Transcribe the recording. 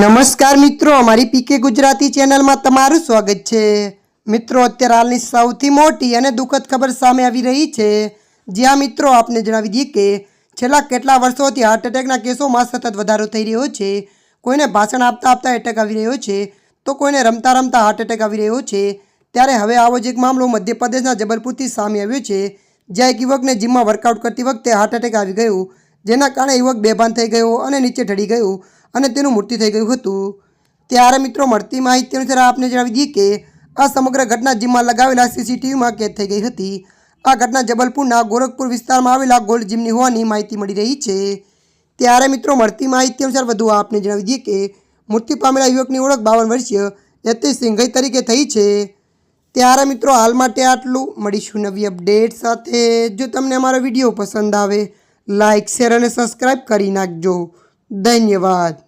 નમસ્કાર મિત્રો, અમારી પીકે ગુજરાતી ચેનલમાં તમારું સ્વાગત છે. મિત્રો, અત્યારે હાલની સૌથી મોટી અને દુઃખદ ખબર સામે આવી રહી છે. જ્યાં મિત્રો, આપને જણાવી દઈએ કે છેલ્લા કેટલા વર્ષોથી હાર્ટ એટેકના કેસોમાં સતત વધારો થઈ રહ્યો છે. કોઈને ભાષણ આપતા આપતા એટેક આવી રહ્યો છે, તો કોઈને રમતા રમતા હાર્ટ એટેક આવી રહ્યો છે. ત્યારે હવે આવો જ એક મામલો મધ્યપ્રદેશના જબલપુરથી સામે આવ્યો છે, જ્યાં એક યુવકને જીમમાં વર્કઆઉટ કરતી વખતે હાર્ટ એટેક આવી ગયું. જેના કારણે યુવક બેભાન થઈ ગયો અને નીચે ઢળી ગયું. અને તેનું મૃત્યુ થઈ ગયું હતું. ત્યારે મિત્રો મળતી માહિતી અનુસાર આપને જણાવી દઈએ કે આ સમગ્ર ઘટના જીમમાં લગાવેલા સીસીટીવીમાં કેદ થઈ ગઈ હતી. આ ઘટના જબલપુરના ગોરખપુર વિસ્તારમાં આવેલા ગોલ્ડ જીમની હોવાની માહિતી મળી રહી છે. ત્યારે મિત્રો મળતી માહિતી અનુસાર વધુ આપને જણાવી દઈએ કે મૃત્યુ પામેલા યુવકની ઓળખ બાવન વર્ષીય યતીશ સિંઘઈ તરીકે થઈ છે. ત્યારે મિત્રો હાલ માટે આટલું. મળીશું નવી અપડેટ સાથે. જો તમને અમારો વીડિયો પસંદ આવે લાઇક શેર અને સબસ્ક્રાઈબ કરી નાખજો. धन्यवाद